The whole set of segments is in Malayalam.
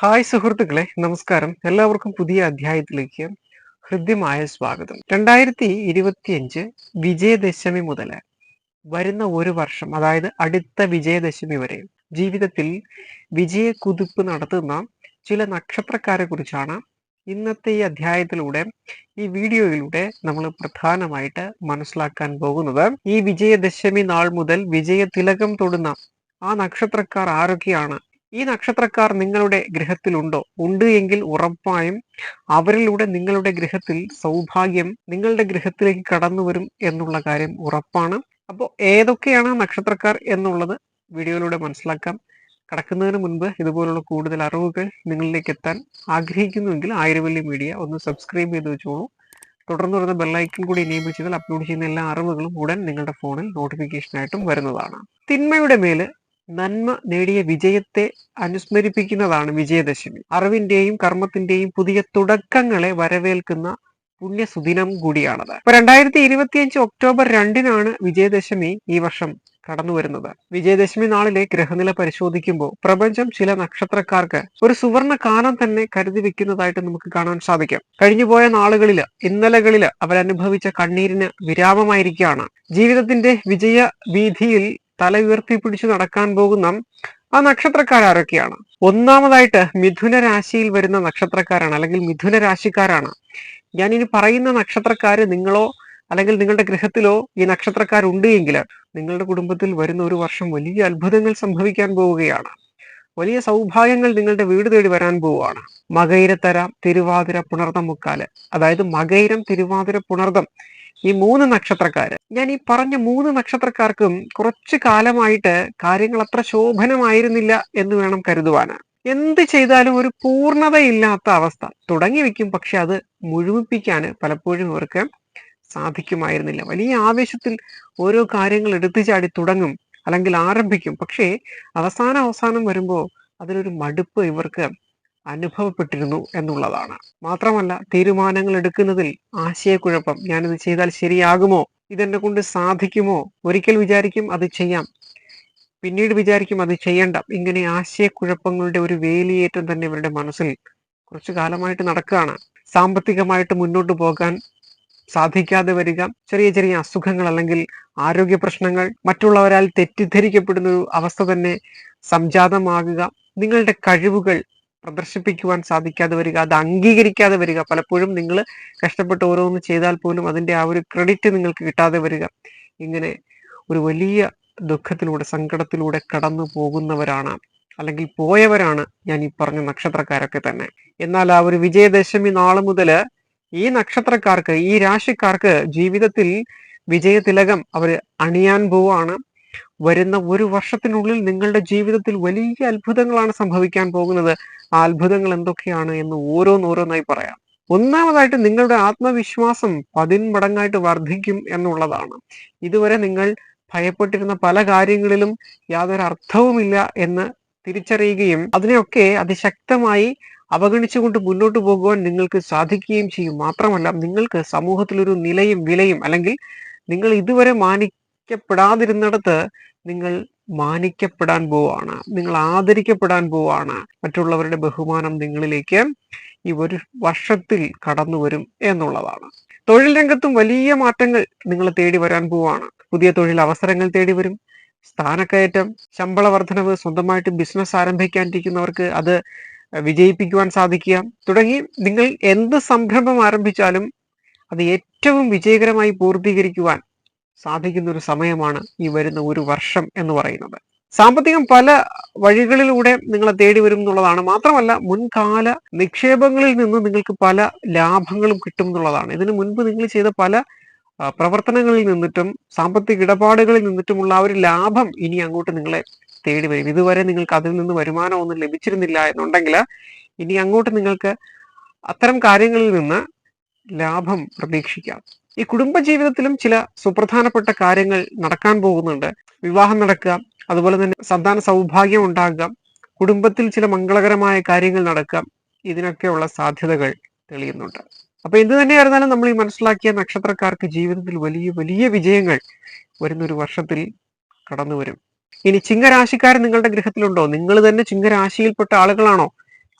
ഹായ് സുഹൃത്തുക്കളെ നമസ്കാരം. എല്ലാവർക്കും പുതിയ അധ്യായത്തിലേക്ക് ഹൃദ്യമായ സ്വാഗതം. രണ്ടായിരത്തി ഇരുപത്തിയഞ്ച് വിജയദശമി മുതൽ വരുന്ന ഒരു വർഷം അതായത് അടുത്ത വിജയദശമി വരെ ജീവിതത്തിൽ വിജയ കുതിപ്പ് നടത്തുന്ന ചില നക്ഷത്രക്കാരെ കുറിച്ചാണ് ഇന്നത്തെ ഈ അധ്യായത്തിലൂടെ ഈ വീഡിയോയിലൂടെ നമ്മൾ പ്രധാനമായിട്ട് മനസ്സിലാക്കാൻ പോകുന്നത്. ഈ വിജയദശമി നാൾ മുതൽ വിജയ തിലകം തൊടുന്ന ആ നക്ഷത്രക്കാർ ആരൊക്കെയാണ്? ഈ നക്ഷത്രക്കാർ നിങ്ങളുടെ ഗ്രഹത്തിലുണ്ടോ ഉണ്ട് എങ്കിൽ ഉറപ്പായും അവരിലൂടെ നിങ്ങളുടെ ഗ്രഹത്തിൽ സൗഭാഗ്യം നിങ്ങളുടെ ഗ്രഹത്തിലേക്ക് കടന്നു വരും എന്നുള്ള കാര്യം ഉറപ്പാണ്. അപ്പോൾ ഏതൊക്കെയാണ് നക്ഷത്രക്കാർ എന്നുള്ളത് വീഡിയോയിലൂടെ മനസ്സിലാക്കാം. കടക്കുന്നതിന് മുൻപ് ഇതുപോലുള്ള കൂടുതൽ അറിവുകൾ നിങ്ങളിലേക്ക് എത്താൻ ആഗ്രഹിക്കുന്നുവെങ്കിൽ ആയിരവല്ലി മീഡിയ ഒന്ന് സബ്സ്ക്രൈബ് ചെയ്ത് വെച്ചോളൂ. തുടർന്ന് വരുന്ന ബെല്ലൈക്കൺ കൂടി എനേബിൾ ചെയ്താൽ അപ്ലോഡ് ചെയ്യുന്ന എല്ലാ അറിവുകളും ഉടൻ നിങ്ങളുടെ ഫോണിൽ നോട്ടിഫിക്കേഷനായിട്ടും വരുന്നതാണ്. തിന്മയുടെ മേൽ നന്മ നേടിയ വിജയത്തെ അനുസ്മരിപ്പിക്കുന്നതാണ് വിജയദശമി. അറിവിന്റെയും കർമ്മത്തിന്റെയും പുതിയ തുടക്കങ്ങളെ വരവേൽക്കുന്ന പുണ്യ സുദിനം കൂടിയാണത്. ഇപ്പൊ രണ്ടായിരത്തി ഇരുപത്തിയഞ്ച് ഒക്ടോബർ രണ്ടിനാണ് വിജയദശമി ഈ വർഷം കടന്നു വരുന്നത് വിജയദശമി നാളിലെ ഗ്രഹനില പരിശോധിക്കുമ്പോൾ പ്രപഞ്ചം ചില നക്ഷത്രക്കാർക്ക് ഒരു സുവർണ കാലം തന്നെ കരുതി വെക്കുന്നതായിട്ട് നമുക്ക് കാണാൻ സാധിക്കും. കഴിഞ്ഞുപോയ നാളുകളിൽ ഇന്നലകളിൽ അവരനുഭവിച്ച കണ്ണീരിന് വിരാമമായിരിക്കുകയാണ്. ജീവിതത്തിന്റെ വിജയ വീതിയിൽ തല ഉയർത്തി പിടിച്ച് നടക്കാൻ പോകുന്ന ആ നക്ഷത്രക്കാരൊക്കെയാണ് ഒന്നാമതായിട്ട് മിഥുന രാശിയിൽ വരുന്ന നക്ഷത്രക്കാരാണ് അല്ലെങ്കിൽ മിഥുന രാശിക്കാരാണ് ഞാൻ ഇനി പറയുന്ന നക്ഷത്രക്കാര് നിങ്ങളോ അല്ലെങ്കിൽ നിങ്ങളുടെ ഗ്രഹത്തിലോ ഈ നക്ഷത്രക്കാരുണ്ട് എങ്കിൽ നിങ്ങളുടെ കുടുംബത്തിൽ വരുന്ന ഒരു വർഷം വലിയ അത്ഭുതങ്ങൾ സംഭവിക്കാൻ പോവുകയാണ്. വലിയ സൗഭാഗ്യങ്ങൾ നിങ്ങളുടെ വീട് തേടി വരാൻ പോവുകയാണ്. മകൈരത്തര തിരുവാതിര പുണർദം മുക്കാൽ. അതായത് മകൈരം തിരുവാതിര പുണർദം ഈ മൂന്ന് നക്ഷത്രക്കാര്. ഞാൻ ഈ പറഞ്ഞ മൂന്ന് നക്ഷത്രക്കാർക്കും കുറച്ചു കാലമായിട്ട് കാര്യങ്ങൾ അത്ര ശോഭനമായിരുന്നില്ല എന്ന് വേണം കരുതുവാന്. എന്ത് ചെയ്താലും ഒരു പൂർണതയില്ലാത്ത അവസ്ഥ. തുടങ്ങി വെക്കും പക്ഷെ അത് മുഴുമിപ്പിക്കാൻ പലപ്പോഴും ഇവർക്ക് സാധിക്കുമായിരുന്നില്ല. വലിയ ആവേശത്തിൽ ഓരോ കാര്യങ്ങൾ എടുത്തു ചാടി തുടങ്ങും അല്ലെങ്കിൽ ആരംഭിക്കും. പക്ഷേ അവസാനം അവസാനം വരുമ്പോൾ അതിലൊരു മടുപ്പ് ഇവർക്ക് അനുഭവപ്പെട്ടിരുന്നു എന്നുള്ളതാണ്. മാത്രമല്ല തീരുമാനങ്ങൾ എടുക്കുന്നതിൽ ആശയക്കുഴപ്പം ഞാനിത് ചെയ്താൽ ശരിയാകുമോ? ഇതെന്നെ കൊണ്ട് സാധിക്കുമോ? ഒരിക്കൽ വിചാരിക്കും അത് ചെയ്യാം. പിന്നീട് വിചാരിക്കും അത് ചെയ്യണ്ട. ഇങ്ങനെ ആശയക്കുഴപ്പങ്ങളുടെ ഒരു വേലിയേറ്റം തന്നെ ഇവരുടെ മനസ്സിൽ കുറച്ചു കാലമായിട്ട് നടക്കുകയാണ്. സാമ്പത്തികമായിട്ട് മുന്നോട്ട് പോകാൻ സാധിക്കാതെ വരിക ചെറിയ ചെറിയ അസുഖങ്ങൾ അല്ലെങ്കിൽ ആരോഗ്യ പ്രശ്നങ്ങൾ മറ്റുള്ളവരാൽ തെറ്റിദ്ധരിക്കപ്പെടുന്ന ഒരു അവസ്ഥ തന്നെ സംജാതമാകുക നിങ്ങളുടെ കഴിവുകൾ പ്രദർശിപ്പിക്കുവാൻ സാധിക്കാതെ വരിക അത് അംഗീകരിക്കാതെ വരിക പലപ്പോഴും നിങ്ങൾ കഷ്ടപ്പെട്ട് ഓരോന്ന് ചെയ്താൽ പോലും അതിന്റെ ആ ഒരു ക്രെഡിറ്റ് നിങ്ങൾക്ക് കിട്ടാതെ വരിക. ഇങ്ങനെ ഒരു വലിയ ദുഃഖത്തിലൂടെ സങ്കടത്തിലൂടെ കടന്നു പോകുന്നവരാണ് അല്ലെങ്കിൽ പോയവരാണ് ഞാൻ ഈ പറഞ്ഞ നക്ഷത്രക്കാരൊക്കെ തന്നെ. എന്നാൽ ആ ഒരു വിജയദശമി നാൾ മുതൽ ഈ നക്ഷത്രക്കാർക്ക് ഈ രാശിക്കാർക്ക് ജീവിതത്തിൽ വിജയതിലകം അവർ അണിയാൻ പോവാണ്. വരുന്ന ഒരു വർഷത്തിനുള്ളിൽ നിങ്ങളുടെ ജീവിതത്തിൽ വലിയ അത്ഭുതങ്ങളാണ് സംഭവിക്കാൻ പോകുന്നത്. ആ അത്ഭുതങ്ങൾ എന്തൊക്കെയാണ് എന്ന് ഓരോന്നോരോന്നായി പറയാം. ഒന്നാമതായിട്ട് നിങ്ങളുടെ ആത്മവിശ്വാസം പതിന്മടങ്ങായിട്ട് വർദ്ധിക്കും എന്നുള്ളതാണ്. ഇതുവരെ നിങ്ങൾ ഭയപ്പെട്ടിരുന്ന പല കാര്യങ്ങളിലും യാതൊരു അർത്ഥവുമില്ല എന്ന് തിരിച്ചറിയുകയും അതിനെയൊക്കെ അതിശക്തമായി അവഗണിച്ചുകൊണ്ട് മുന്നോട്ട് പോകുവാൻ നിങ്ങൾക്ക് സാധിക്കുകയും ചെയ്യും. മാത്രമല്ല നിങ്ങൾക്ക് സമൂഹത്തിൽ ഒരു നിലയും വിലയും അല്ലെങ്കിൽ നിങ്ങൾ ഇതുവരെ മാനിക്കപ്പെടാതിരുന്നിടത്ത് നിങ്ങൾ മാനിക്കപ്പെടാൻ പോവാണ് നിങ്ങൾ ആദരിക്കപ്പെടാൻ പോവാണ് മറ്റുള്ളവരുടെ ബഹുമാനം നിങ്ങളിലേക്ക് ഈ ഒരു വർഷത്തിൽ കടന്നു വരും എന്നുള്ളതാണ്. തൊഴിൽ രംഗത്തും വലിയ മാറ്റങ്ങൾ നിങ്ങളെ തേടി വരാൻ പോവാണ് പുതിയ തൊഴിൽ അവസരങ്ങൾ തേടി വരും. സ്ഥാനക്കയറ്റം ശമ്പള വർധനവ് സ്വന്തമായിട്ട് ബിസിനസ് ആരംഭിക്കാനിരിക്കുന്നവർക്ക് അത് വിജയിപ്പിക്കുവാൻ സാധിക്കുക. തുടങ്ങി നിങ്ങൾ എന്ത് സംരംഭം ആരംഭിച്ചാലും അത് ഏറ്റവും വിജയകരമായി പൂർത്തീകരിക്കുവാൻ സാധിക്കുന്ന ഒരു സമയമാണ് ഈ വരുന്ന ഒരു വർഷം എന്ന് പറയുന്നത്. സാമ്പത്തികം പല വഴികളിലൂടെ നിങ്ങളെ തേടി വരും എന്നുള്ളതാണ്. മാത്രമല്ല മുൻകാല നിക്ഷേപങ്ങളിൽ നിന്ന് നിങ്ങൾക്ക് പല ലാഭങ്ങളും കിട്ടും എന്നുള്ളതാണ്. ഇതിനു മുൻപ് നിങ്ങൾ ചെയ്ത പല പ്രവർത്തനങ്ങളിൽ നിന്നിട്ടും സാമ്പത്തിക ഇടപാടുകളിൽ നിന്നിട്ടുമുള്ള ആ ഒരു ലാഭം ഇനി അങ്ങോട്ട് നിങ്ങളെ തേടി വരും. ഇതുവരെ നിങ്ങൾക്ക് അതിൽ നിന്ന് വരുമാനമൊന്നും ലഭിച്ചിരുന്നില്ല എന്നുണ്ടെങ്കിൽ ഇനി അങ്ങോട്ട് നിങ്ങൾക്ക് അത്തരം കാര്യങ്ങളിൽ നിന്ന് ലാഭം പ്രതീക്ഷിക്കാം. ഈ കുടുംബ ജീവിതത്തിലും ചില സുപ്രധാനപ്പെട്ട കാര്യങ്ങൾ നടക്കാൻ പോകുന്നുണ്ട്. വിവാഹം നടക്കുക അതുപോലെ തന്നെ സന്താന സൗഭാഗ്യം ഉണ്ടാകുക കുടുംബത്തിൽ ചില മംഗളകരമായ കാര്യങ്ങൾ നടക്കുക ഇതിനൊക്കെയുള്ള സാധ്യതകൾ തെളിയുന്നുണ്ട്. അപ്പൊ എന്ത് തന്നെയായിരുന്നാലും നമ്മൾ ഈ മനസ്സിലാക്കിയ നക്ഷത്രക്കാർക്ക് ജീവിതത്തിൽ വലിയ വലിയ വിജയങ്ങൾ വരുന്നൊരു വർഷത്തിൽ കടന്നു വരും ഇനി ചിങ്ങരാശിക്കാരൻ നിങ്ങളുടെ ഗൃഹത്തിലുണ്ടോ? നിങ്ങൾ തന്നെ ചിങ്ങരാശിയിൽപ്പെട്ട ആളുകളാണോ?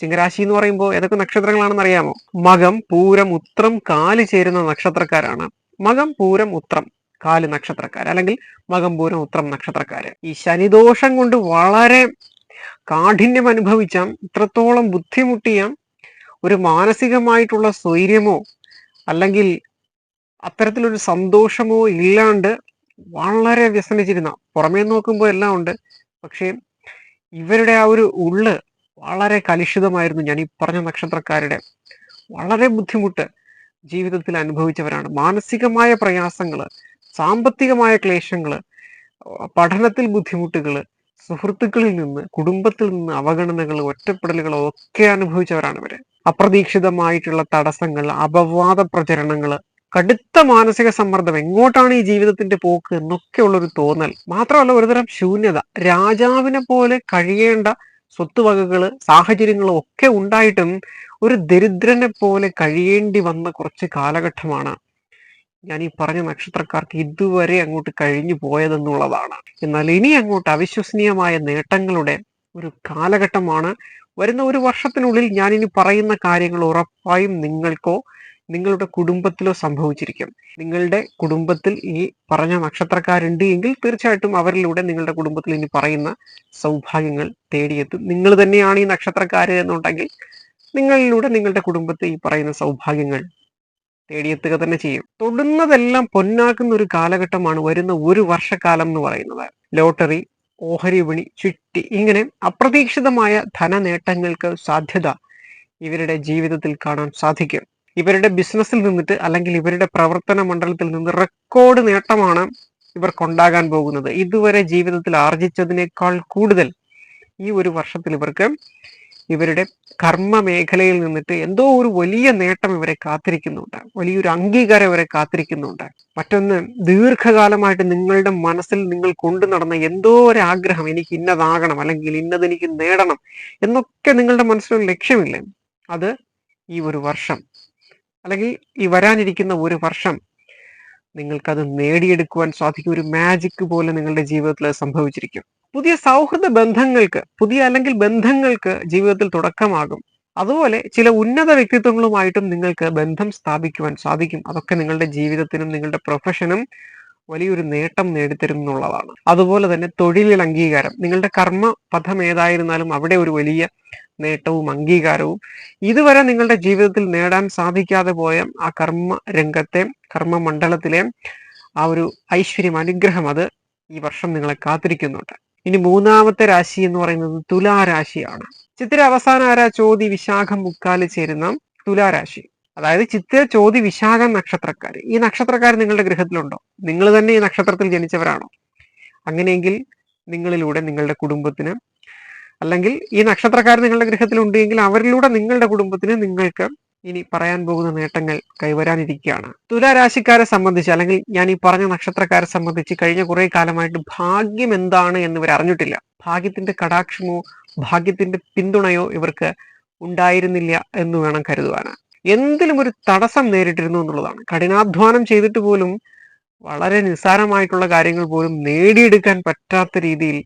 ചിങ്ങരാശി എന്ന് പറയുമ്പോൾ ഏതൊക്കെ നക്ഷത്രങ്ങളാണെന്ന് അറിയാമോ? മകം പൂരം ഉത്രം കാൽ ചേരുന്ന നക്ഷത്രക്കാരാണ്. മകം പൂരം ഉത്രം കാൽ നക്ഷത്രക്കാർ. അല്ലെങ്കിൽ മകം പൂരം ഉത്രം നക്ഷത്രക്കാര് ഈ ശനിദോഷം കൊണ്ട് വളരെ കാഠിന്യം അനുഭവിച്ച ഇത്രത്തോളം ബുദ്ധിമുട്ടിയ ഒരു മാനസികമായിട്ടുള്ള സ്വൈര്യമോ അല്ലെങ്കിൽ അത്തരത്തിലൊരു സന്തോഷമോ ഇല്ലാണ്ട് വളരെ വ്യസനിച്ചിരുന്ന പുറമേ നോക്കുമ്പോൾ എല്ലാം ഉണ്ട്. പക്ഷേ ഇവരുടെ ആ ഒരു ഉള്ള് വളരെ കലുഷിതമായിരുന്നു ഞാൻ ഈ പറഞ്ഞ നക്ഷത്രക്കാരുടെ വളരെ ബുദ്ധിമുട്ട് ജീവിതത്തിൽ അനുഭവിച്ചവരാണ്. മാനസികമായ പ്രയാസങ്ങൾ സാമ്പത്തികമായ ക്ലേശങ്ങൾ പഠനത്തിൽ ബുദ്ധിമുട്ടുകൾ സുഹൃത്തുക്കളിൽ നിന്ന് കുടുംബത്തിൽ നിന്ന് അവഗണനകൾ ഒറ്റപ്പെടലുകൾ ഒക്കെ അനുഭവിച്ചവരാണ് ഇവർ. അപ്രതീക്ഷിതമായിട്ടുള്ള തടസ്സങ്ങൾ അപവാദ പ്രചരണങ്ങൾ കടുത്ത മാനസിക സമ്മർദ്ദം എങ്ങോട്ടാണ് ഈ ജീവിതത്തിന്റെ പോക്ക് എന്നൊക്കെയുള്ളൊരു തോന്നൽ. മാത്രമല്ല ഒരുതരം ശൂന്യത. രാജാവിനെ പോലെ കഴിയേണ്ട സ്വത്തുവകകൾ സാഹചര്യങ്ങളും ഒക്കെ ഉണ്ടായിട്ടും ഒരു ദരിദ്രനെ പോലെ കഴിയേണ്ടി വന്ന കുറച്ച് കാലഘട്ടമാണ് ഞാൻ ഈ പറഞ്ഞ നക്ഷത്രക്കാർക്ക് ഇതുവരെ അങ്ങോട്ട് കഴിഞ്ഞു പോയതെന്നുള്ളതാണ്. എന്നാൽ ഇനി അങ്ങോട്ട് അവിശ്വസനീയമായ നേട്ടങ്ങളുടെ ഒരു കാലഘട്ടമാണ്. വരുന്ന ഒരു വർഷത്തിനുള്ളിൽ ഞാൻ ഇനി പറയുന്ന കാര്യങ്ങൾ ഉറപ്പായും നിങ്ങൾക്കോ നിങ്ങളുടെ കുടുംബത്തിലോ സംഭവിച്ചിരിക്കും. നിങ്ങളുടെ കുടുംബത്തിൽ ഈ പറഞ്ഞ നക്ഷത്രക്കാരുണ്ട് എങ്കിൽ തീർച്ചയായിട്ടും അവരിലൂടെ നിങ്ങളുടെ കുടുംബത്തിൽ ഇനി പറയുന്ന സൗഭാഗ്യങ്ങൾ തേടിയെത്തും. നിങ്ങൾ തന്നെയാണ് ഈ നക്ഷത്രക്കാര് എന്നുണ്ടെങ്കിൽ നിങ്ങളിലൂടെ നിങ്ങളുടെ കുടുംബത്തെ ഈ പറയുന്ന സൗഭാഗ്യങ്ങൾ തേടിയെത്തുക തന്നെ ചെയ്യും. തൊടുന്നതെല്ലാം പൊന്നാക്കുന്ന ഒരു കാലഘട്ടമാണ് വരുന്ന ഒരു വർഷക്കാലം എന്ന് പറയുന്നത്. ലോട്ടറി ഓഹരി വിണി ചിട്ടി ഇങ്ങനെ അപ്രതീക്ഷിതമായ ധനനേട്ടങ്ങൾക്ക് സാധ്യത ഇവരുടെ ജീവിതത്തിൽ കാണാൻ സാധിക്കും. ഇവരുടെ ബിസിനസ്സിൽ നിന്നിട്ട് അല്ലെങ്കിൽ ഇവരുടെ പ്രവർത്തന മണ്ഡലത്തിൽ നിന്ന് റെക്കോർഡ് നേട്ടമാണ് ഇവർക്കുണ്ടാകാൻ പോകുന്നത്. ഇതുവരെ ജീവിതത്തിൽ ആർജിച്ചതിനേക്കാൾ കൂടുതൽ ഈ ഒരു വർഷത്തിൽ ഇവർക്ക് ഇവരുടെ കർമ്മ മേഖലയിൽ നിന്നിട്ട് എന്തോ ഒരു വലിയ നേട്ടം ഇവരെ കാത്തിരിക്കുന്നുണ്ട്. വലിയൊരു അംഗീകാരം ഇവരെ കാത്തിരിക്കുന്നുണ്ട്. മറ്റൊന്ന് ദീർഘകാലമായിട്ട് നിങ്ങളുടെ മനസ്സിൽ നിങ്ങൾ കൊണ്ടു നടന്ന എന്തോ ഒരു ആഗ്രഹം എനിക്ക് ഇന്നതാകണം അല്ലെങ്കിൽ ഇന്നത് എനിക്ക് നേടണം എന്നൊക്കെ നിങ്ങളുടെ മനസ്സിലൊരു ലക്ഷ്യമില്ലേ? അത് ഈ ഒരു വർഷം. അല്ലെങ്കിൽ ഈ വരാനിരിക്കുന്ന ഒരു വർഷം നിങ്ങൾക്കത് നേടിയെടുക്കുവാൻ സാധിക്കും. ഒരു മാജിക് പോലെ നിങ്ങളുടെ ജീവിതത്തിൽ സംഭവിച്ചിരിക്കും. പുതിയ സൗഹൃദ ബന്ധങ്ങൾക്ക് പുതിയ അല്ലെങ്കിൽ ബന്ധങ്ങൾക്ക് ജീവിതത്തിൽ തുടക്കമാകും. അതുപോലെ ചില ഉന്നത വ്യക്തിത്വങ്ങളുമായിട്ടും നിങ്ങൾക്ക് ബന്ധം സ്ഥാപിക്കുവാൻ സാധിക്കും. അതൊക്കെ നിങ്ങളുടെ ജീവിതത്തിനും നിങ്ങളുടെ പ്രൊഫഷനും വലിയൊരു നേട്ടം നേടിത്തരും എന്നുള്ളതാണ്. അതുപോലെ തന്നെ തൊഴിലിൽ അംഗീകാരം. നിങ്ങളുടെ കർമ്മ പഥം ഏതായിരുന്നാലും അവിടെ ഒരു വലിയ നേട്ടവും അംഗീകാരവും ഇതുവരെ നിങ്ങളുടെ ജീവിതത്തിൽ നേടാൻ സാധിക്കാതെ പോയ ആ കർമ്മ രംഗത്തെ കർമ്മ മണ്ഡലത്തിലെ ആ ഒരു ഐശ്വര്യം അനുഗ്രഹം അത് ഈ വർഷം നിങ്ങളെ കാത്തിരിക്കുന്നുണ്ട്. ഇനി മൂന്നാമത്തെ രാശി എന്ന് പറയുന്നത് തുലാരാശിയാണ് ചിത്തിര അവസാന ആര ചോതി വിശാഖം മുക്കാൽ ചേരുന്ന തുലാരാശി അതായത് ചിത്ര ചോതി വിശാഖം നക്ഷത്രക്കാർ. ഈ നക്ഷത്രക്കാർ നിങ്ങളുടെ ഗൃഹത്തിലുണ്ടോ? നിങ്ങൾ തന്നെ ഈ നക്ഷത്രത്തിൽ ജനിച്ചവരാണോ? അങ്ങനെയെങ്കിൽ നിങ്ങളിലൂടെ നിങ്ങളുടെ കുടുംബത്തിന് അല്ലെങ്കിൽ ഈ നക്ഷത്രക്കാർ നിങ്ങളുടെ ഗ്രഹത്തിൽ ഉണ്ടെങ്കിൽ അവരിലൂടെ നിങ്ങളുടെ കുടുംബത്തിന് നിങ്ങൾക്ക് ഇനി പറയാൻ പോകുന്ന നേട്ടങ്ങൾ കൈവരാനിരിക്കുകയാണ്. തുലാരാശിക്കാരെ സംബന്ധിച്ച് അല്ലെങ്കിൽ ഞാൻ ഈ പറഞ്ഞ നക്ഷത്രക്കാരെ സംബന്ധിച്ച് കഴിഞ്ഞ കുറെ കാലമായിട്ട് ഭാഗ്യം എന്താണ് എന്ന് ഇവർ അറിഞ്ഞിട്ടില്ല. ഭാഗ്യത്തിന്റെ കടാക്ഷമോ ഭാഗ്യത്തിന്റെ പിന്തുണയോ ഇവർക്ക് ഉണ്ടായിരുന്നില്ല എന്ന് വേണം കരുതുവാന്. എന്തിലും ഒരു തടസ്സം നേരിട്ടിരുന്നു എന്നുള്ളതാണ്. കഠിനാധ്വാനം ചെയ്തിട്ട് പോലും വളരെ നിസ്സാരമായിട്ടുള്ള കാര്യങ്ങൾ പോലും നേടിയെടുക്കാൻ പറ്റാത്ത രീതിയിൽ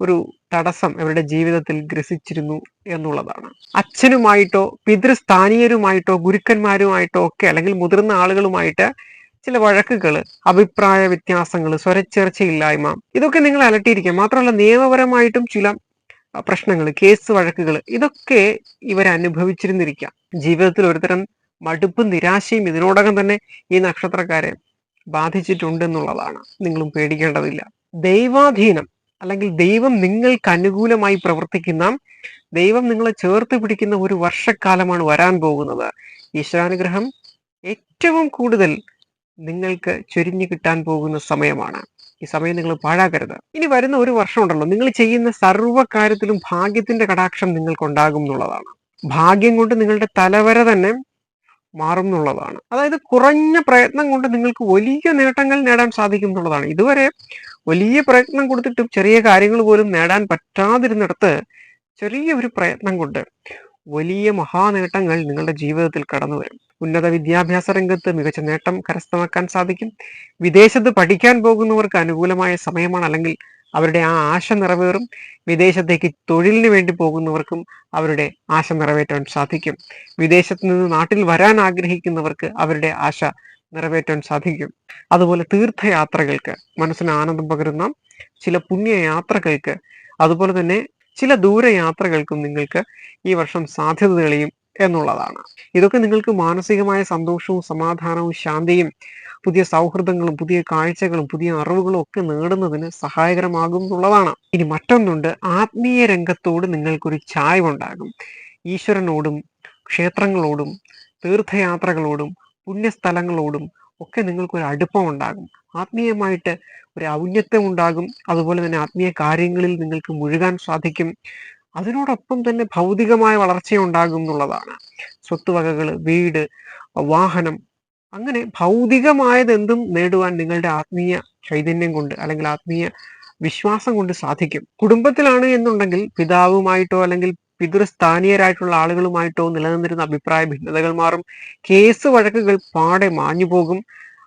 ഒരു തടസ്സം ഇവരുടെ ജീവിതത്തിൽ ഗ്രസിച്ചിരുന്നു എന്നുള്ളതാണ്. അച്ഛനുമായിട്ടോ പിതൃസ്ഥാനീയരുമായിട്ടോ ഗുരുക്കന്മാരുമായിട്ടോ ഒക്കെ അല്ലെങ്കിൽ മുതിർന്ന ആളുകളുമായിട്ട് ചില വഴക്കുകൾ അഭിപ്രായ വ്യത്യാസങ്ങൾ സ്വരച്ചേർച്ചയില്ലായ്മ ഇതൊക്കെ നിങ്ങൾ അലട്ടിയിരിക്കുക. മാത്രമല്ല നിയമപരമായിട്ടും ചില പ്രശ്നങ്ങൾ കേസ് വഴക്കുകൾ ഇതൊക്കെ ഇവർ അനുഭവിച്ചിരുന്നിരിക്കാം ജീവിതത്തിൽ ഒരുതരം മടുപ്പും നിരാശയും ഇതിനോടകം തന്നെ ഈ നക്ഷത്രക്കാരെ ബാധിച്ചിട്ടുണ്ട് എന്നുള്ളതാണ് നിങ്ങളും പേടിക്കേണ്ടതില്ല. ദൈവാധീനം അല്ലെങ്കിൽ ദൈവം നിങ്ങൾക്ക് അനുകൂലമായി പ്രവർത്തിക്കുന്ന ദൈവം നിങ്ങളെ ചേർത്ത് പിടിക്കുന്ന ഒരു വർഷക്കാലമാണ് വരാൻ പോകുന്നത്. ഈശ്വരാനുഗ്രഹം ഏറ്റവും കൂടുതൽ നിങ്ങൾക്ക് ചൊരിഞ്ഞു കിട്ടാൻ പോകുന്ന സമയമാണ്. ഈ സമയം നിങ്ങൾ പാഴാക്കരുത്. ഇനി വരുന്ന ഒരു വർഷം ഉണ്ടല്ലോ. നിങ്ങൾ ചെയ്യുന്ന സർവ കാര്യത്തിലും ഭാഗ്യത്തിന്റെ കടാക്ഷം നിങ്ങൾക്ക് ഉണ്ടാകും എന്നുള്ളതാണ്. ഭാഗ്യം കൊണ്ട് നിങ്ങളുടെ തലവര തന്നെ മാറും എന്നുള്ളതാണ്. അതായത് കുറഞ്ഞ പ്രയത്നം കൊണ്ട് നിങ്ങൾക്ക് വലിയ നേട്ടങ്ങൾ നേടാൻ സാധിക്കും എന്നുള്ളതാണ്. ഇതുവരെ വലിയ പ്രയത്നം കൊടുത്തിട്ടും ചെറിയ കാര്യങ്ങൾ പോലും നേടാൻ പറ്റാതിരുന്നിടത്ത് ചെറിയ ഒരു പ്രയത്നം കൊണ്ട് വലിയ മഹാനേട്ടങ്ങൾ നിങ്ങളുടെ ജീവിതത്തിൽ കടന്നു വരും. ഉന്നത വിദ്യാഭ്യാസ രംഗത്ത് മികച്ച നേട്ടം കരസ്ഥമാക്കാൻ സാധിക്കും. വിദേശത്ത് പഠിക്കാൻ പോകുന്നവർക്ക് അനുകൂലമായ സമയമാണ് അല്ലെങ്കിൽ അവരുടെ ആ ആശ നിറവേറും. വിദേശത്തേക്ക് തൊഴിലിന് വേണ്ടി പോകുന്നവർക്കും അവരുടെ ആശ നിറവേറ്റാൻ സാധിക്കും. വിദേശത്ത് നിന്ന് നാട്ടിൽ വരാൻ ആഗ്രഹിക്കുന്നവർക്ക് അവരുടെ ആശ നിറവേറ്റാൻ സാധിക്കും. അതുപോലെ തീർത്ഥയാത്രകൾക്ക് മനസ്സിന് ആനന്ദം പകരുന്ന ചില പുണ്യയാത്രകൾക്ക് അതുപോലെ തന്നെ ചില ദൂരയാത്രകൾക്കും നിങ്ങൾക്ക് ഈ വർഷം സാധ്യത തെളിയും എന്നുള്ളതാണ്. ഇതൊക്കെ നിങ്ങൾക്ക് മാനസികമായ സന്തോഷവും സമാധാനവും ശാന്തിയും പുതിയ സൗഹൃദങ്ങളും പുതിയ കാഴ്ചകളും പുതിയ അറിവുകളും ഒക്കെ നേടുന്നതിന് സഹായകരമാകും എന്നുള്ളതാണ്. ഇനി മറ്റൊന്നുണ്ട്. ആത്മീയ രംഗത്തോട് നിങ്ങൾക്കൊരു ചായ്വുണ്ടാകും. ഈശ്വരനോടും ക്ഷേത്രങ്ങളോടും തീർത്ഥയാത്രകളോടും പുണ്യസ്ഥലങ്ങളോടും ഒക്കെ നിങ്ങൾക്കൊരു അടുപ്പം ഉണ്ടാകും. ആത്മീയമായിട്ട് ഒരു ഔന്നത്യം ഉണ്ടാകും. അതുപോലെ തന്നെ ആത്മീയ കാര്യങ്ങളിൽ നിങ്ങൾക്ക് മുഴുകാൻ സാധിക്കും. അതിനോടൊപ്പം തന്നെ ഭൗതികമായ വളർച്ചയുണ്ടാകും എന്നുള്ളതാണ്. സ്വത്തുവകകൾ വീട് വാഹനം അങ്ങനെ ഭൗതികമായത് എന്തും നേടുവാൻ നിങ്ങളുടെ ആത്മീയ ചൈതന്യം കൊണ്ട് അല്ലെങ്കിൽ ആത്മീയ വിശ്വാസം കൊണ്ട് സാധിക്കും. കുടുംബത്തിലാണ് എന്നുണ്ടെങ്കിൽ പിതാവുമായിട്ടോ അല്ലെങ്കിൽ പിതൃസ്ഥാനീയരായിട്ടുള്ള ആളുകളുമായിട്ടോ നിലനിന്നിരുന്ന അഭിപ്രായ ഭിന്നതകൾ മാറും. കേസ് വഴക്കുകൾ പാടെ മാഞ്ഞു പോകും.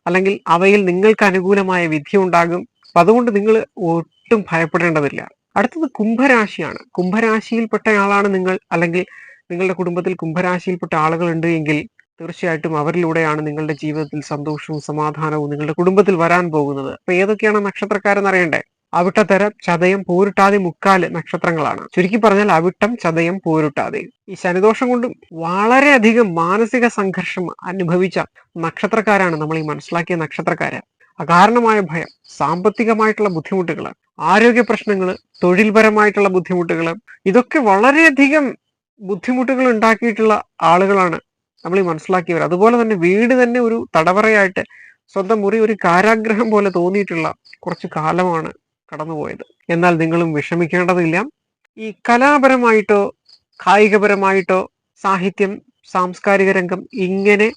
അല്ലെങ്കിൽ അവയിൽ നിങ്ങൾക്ക് അനുകൂലമായ വിധി ഉണ്ടാകും. അതുകൊണ്ട് നിങ്ങൾ ഒട്ടും ഭയപ്പെടേണ്ടതില്ല. അടുത്തത് കുംഭരാശിയാണ്. കുംഭരാശിയിൽപ്പെട്ട ആളാണ് നിങ്ങൾ. അല്ലെങ്കിൽ നിങ്ങളുടെ കുടുംബത്തിൽ കുംഭരാശിയിൽപ്പെട്ട ആളുകൾ ഉണ്ട് എങ്കിൽ തീർച്ചയായിട്ടും അവരിലൂടെയാണ് നിങ്ങളുടെ ജീവിതത്തിൽ സന്തോഷവും സമാധാനവും നിങ്ങളുടെ കുടുംബത്തിൽ വരാൻ പോകുന്നത്. അപ്പൊ ഏതൊക്കെയാണ് നക്ഷത്രക്കാരെന്ന് അറിയണ്ടേ അവിട്ടത്തര ചതയം പൂരുട്ടാതി മുക്കാൽ നക്ഷത്രങ്ങളാണ്. ചുരുക്കി പറഞ്ഞാൽ അവിട്ടം ചതയം പൂരുട്ടാതി. ഈ ശനിദോഷം കൊണ്ട് വളരെയധികം മാനസിക സംഘർഷം അനുഭവിച്ച നക്ഷത്രക്കാരാണ് നമ്മൾ ഈ മനസ്സിലാക്കിയ നക്ഷത്രക്കാര്. അകാരണമായ ഭയം സാമ്പത്തികമായിട്ടുള്ള ബുദ്ധിമുട്ടുകൾ ആരോഗ്യ പ്രശ്നങ്ങൾ തൊഴിൽപരമായിട്ടുള്ള ബുദ്ധിമുട്ടുകൾ ഇതൊക്കെ വളരെയധികം ബുദ്ധിമുട്ടുകൾ ഉണ്ടാക്കിയിട്ടുള്ള ആളുകളാണ് നമ്മൾ ഈ മനസ്സിലാക്കിയവർ അതുപോലെ തന്നെ വീട് തന്നെ ഒരു തടവറയായിട്ട് സ്വന്തം മുറി ഒരു കാരാഗ്രഹം പോലെ തോന്നിയിട്ടുള്ള കുറച്ച് കാലമാണ് കടന്നുപോയത്. എന്നാൽ നിങ്ങളും വിഷമിക്കേണ്ടതില്ല. ഈ കലാപരമായിട്ടോ കായികപരമായിട്ടോ സാഹിത്യം സാംസ്കാരിക രംഗം ഇങ്ങനെ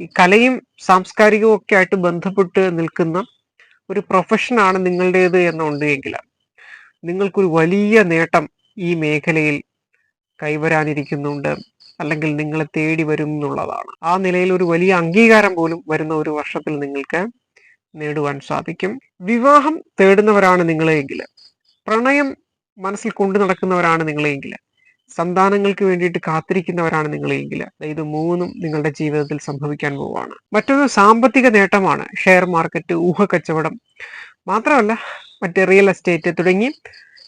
ഈ കലയും സാംസ്കാരികവും ഒക്കെ ആയിട്ട് ബന്ധപ്പെട്ട് നിൽക്കുന്ന ഒരു പ്രൊഫഷനാണ് നിങ്ങളുടേത് എന്നുണ്ട് എങ്കിൽ നിങ്ങൾക്കൊരു വലിയ നേട്ടം ഈ മേഖലയിൽ കൈവരാനിരിക്കുന്നുണ്ട്. അല്ലെങ്കിൽ നിങ്ങളെ തേടി വരും എന്നുള്ളതാണ്. ആ നിലയിൽ ഒരു വലിയ അംഗീകാരം പോലും വരുന്ന ഒരു വർഷത്തിൽ നിങ്ങൾക്ക് നേടുവാൻ സാധിക്കും. വിവാഹം തേടുന്നവരാണ് നിങ്ങളെങ്കിൽ പ്രണയം മനസ്സിൽ കൊണ്ടു നടക്കുന്നവരാണ് നിങ്ങളെങ്കിൽ സന്താനങ്ങൾക്ക് വേണ്ടിയിട്ട് കാത്തിരിക്കുന്നവരാണ് നിങ്ങളെങ്കിൽ ഇത് മൂന്നും നിങ്ങളുടെ ജീവിതത്തിൽ സംഭവിക്കാൻ പോവുകയാണ്. മറ്റൊന്ന് സാമ്പത്തിക നേട്ടമാണ് ഷെയർ മാർക്കറ്റ് ഊഹ കച്ചവടം മാത്രമല്ല മറ്റ് റിയൽ എസ്റ്റേറ്റ് തുടങ്ങി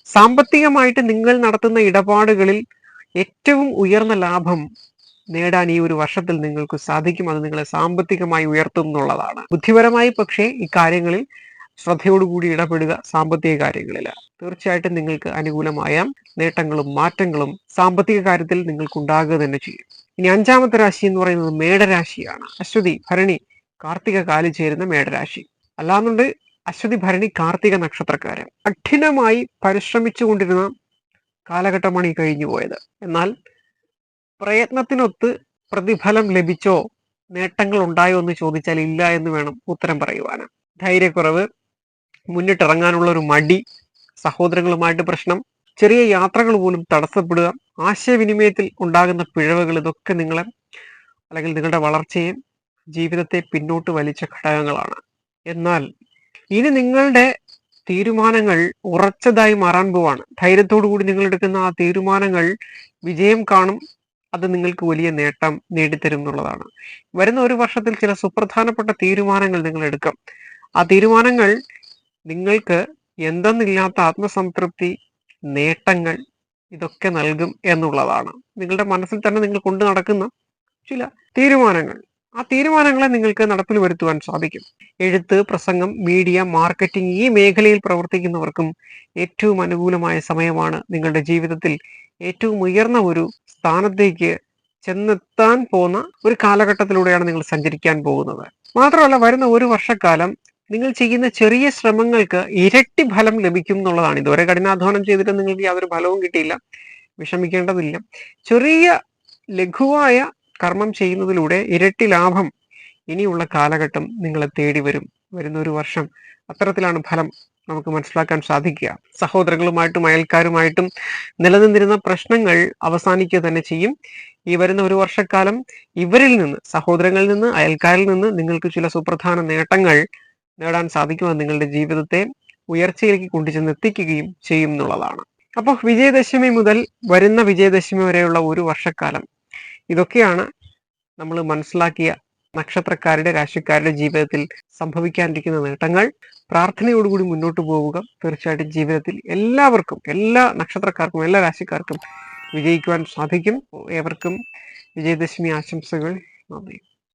സാമ്പത്തികമായിട്ട് നിങ്ങൾ നടത്തുന്ന ഇടപാടുകളിൽ ഏറ്റവും ഉയർന്ന ലാഭം നേടാൻ ഈ ഒരു വർഷത്തിൽ നിങ്ങൾക്ക് സാധിക്കും. അത് നിങ്ങളെ സാമ്പത്തികമായി ഉയർത്തും എന്നുള്ളതാണ്. ബുദ്ധിപരമായി പക്ഷേ ഇക്കാര്യങ്ങളിൽ ശ്രദ്ധയോടുകൂടി ഇടപെടുക സാമ്പത്തിക കാര്യങ്ങളിൽ തീർച്ചയായിട്ടും നിങ്ങൾക്ക് അനുകൂലമായ നേട്ടങ്ങളും മാറ്റങ്ങളും സാമ്പത്തിക കാര്യത്തിൽ നിങ്ങൾക്ക് ഉണ്ടാകുക തന്നെ ചെയ്യും. ഇനി അഞ്ചാമത്തെ രാശി എന്ന് പറയുന്നത് മേടരാശിയാണ്. അശ്വതി ഭരണി കാർത്തിക കാലി ചേരുന്ന മേടരാശി. അല്ലാന്നുണ്ട് അശ്വതി ഭരണി കാർത്തിക നക്ഷത്രക്കാരൻ. കഠിനമായി പരിശ്രമിച്ചുകൊണ്ടിരുന്ന കാലഘട്ടമാണ് ഈ കഴിഞ്ഞു പോയത് എന്നാൽ പ്രയത്നത്തിനൊത്ത് പ്രതിഫലം ലഭിച്ചോ നേട്ടങ്ങൾ ഉണ്ടായോ എന്ന് ചോദിച്ചാൽ ഇല്ല എന്ന് വേണം ഉത്തരം പറയുവാന്. ധൈര്യക്കുറവ് മുന്നിട്ടിറങ്ങാനുള്ള ഒരു മടി സഹോദരങ്ങളുമായിട്ട് പ്രശ്നം ചെറിയ യാത്രകൾ പോലും തടസ്സപ്പെടുക ആശയവിനിമയത്തിൽ ഉണ്ടാകുന്ന പിഴവുകൾ ഇതൊക്കെ നിങ്ങളെ അല്ലെങ്കിൽ നിങ്ങളുടെ വളർച്ചയെ ജീവിതത്തെ പിന്നോട്ട് വലിച്ച ഘടകങ്ങളാണ്. എന്നാൽ ഇനി നിങ്ങളുടെ തീരുമാനങ്ങൾ ഉറച്ചതായി മാറാൻ പോവാണ്. ധൈര്യത്തോടു കൂടി നിങ്ങൾ എടുക്കുന്ന ആ തീരുമാനങ്ങൾ വിജയം കാണും അത് നിങ്ങൾക്ക് വലിയ നേട്ടം നേടിത്തരും എന്നുള്ളതാണ്. വരുന്ന ഒരു വർഷത്തിൽ ചില സുപ്രധാനപ്പെട്ട തീരുമാനങ്ങൾ നിങ്ങൾ എടുക്കും. ആ തീരുമാനങ്ങൾ നിങ്ങൾക്ക് എന്തെന്നില്ലാത്ത ആത്മസംതൃപ്തി നേട്ടങ്ങൾ ഇതൊക്കെ നൽകും എന്നുള്ളതാണ്. നിങ്ങളുടെ മനസ്സിൽ തന്നെ നിങ്ങൾ കൊണ്ടു നടക്കുന്ന ചില തീരുമാനങ്ങൾ. ആ തീരുമാനങ്ങളെ നിങ്ങൾക്ക് നടപ്പിൽ വരുത്തുവാൻ സാധിക്കും. എഴുത്ത് പ്രസംഗം മീഡിയ മാർക്കറ്റിംഗ് ഈ മേഖലയിൽ പ്രവർത്തിക്കുന്നവർക്കും ഏറ്റവും അനുകൂലമായ സമയമാണ് നിങ്ങളുടെ ജീവിതത്തിൽ ഏറ്റവും ഉയർന്ന ഒരു സ്ഥാനത്തേക്ക് ചെന്നെത്താൻ പോകുന്ന ഒരു കാലഘട്ടത്തിലൂടെയാണ് നിങ്ങൾ സഞ്ചരിക്കാൻ പോകുന്നത്. മാത്രമല്ല വരുന്ന ഒരു വർഷക്കാലം നിങ്ങൾ ചെയ്യുന്ന ചെറിയ ശ്രമങ്ങൾക്ക് ഇരട്ടി ഫലം ലഭിക്കും എന്നുള്ളതാണ്. ഇതുവരെ കഠിനാധ്വാനം ചെയ്തിട്ട് നിങ്ങൾക്ക് യാതൊരു ഫലവും കിട്ടിയില്ല. വിഷമിക്കേണ്ടതില്ല. ചെറിയ ലഘുവായ കർമ്മം ചെയ്യുന്നതിലൂടെ ഇരട്ടി ലാഭം ഇനിയുള്ള കാലഘട്ടം നിങ്ങളെ തേടി വരും. വരുന്ന ഒരു വർഷം അത്തരത്തിലാണ് ഫലം നമുക്ക് മനസ്സിലാക്കാൻ സാധിക്കുക. സഹോദരങ്ങളുമായിട്ടും അയൽക്കാരുമായിട്ടും നിലനിന്നിരുന്ന പ്രശ്നങ്ങൾ അവസാനിക്കുക തന്നെ ചെയ്യും. ഈ വരുന്ന ഒരു വർഷക്കാലം ഇവരിൽ നിന്ന് സഹോദരങ്ങളിൽ നിന്ന് അയൽക്കാരിൽ നിന്ന് നിങ്ങൾക്ക് ചില സുപ്രധാന നേട്ടങ്ങൾ നേടാൻ സാധിക്കും. നിങ്ങളുടെ ജീവിതത്തെ ഉയർച്ചയിലേക്ക് കൊണ്ടുചെന്ന് എത്തിക്കുകയും ചെയ്യും എന്നുള്ളതാണ്. അപ്പോൾ വിജയദശമി മുതൽ വരുന്ന വിജയദശമി വരെയുള്ള ഒരു വർഷക്കാലം. ഇതൊക്കെയാണ് നമ്മൾ മനസ്സിലാക്കിയ നക്ഷത്രക്കാരുടെ രാശിക്കാരുടെ ജീവിതത്തിൽ സംഭവിക്കാനിരിക്കുന്ന നേട്ടങ്ങൾ. പ്രാർത്ഥനയോടുകൂടി മുന്നോട്ട് പോവുക. തീർച്ചയായിട്ടും ജീവിതത്തിൽ എല്ലാവർക്കും എല്ലാ നക്ഷത്രക്കാർക്കും എല്ലാ രാശിക്കാർക്കും വിജയിക്കുവാൻ സാധിക്കും. ഏവർക്കും വിജയദശമി ആശംസകൾ. നന്ദി.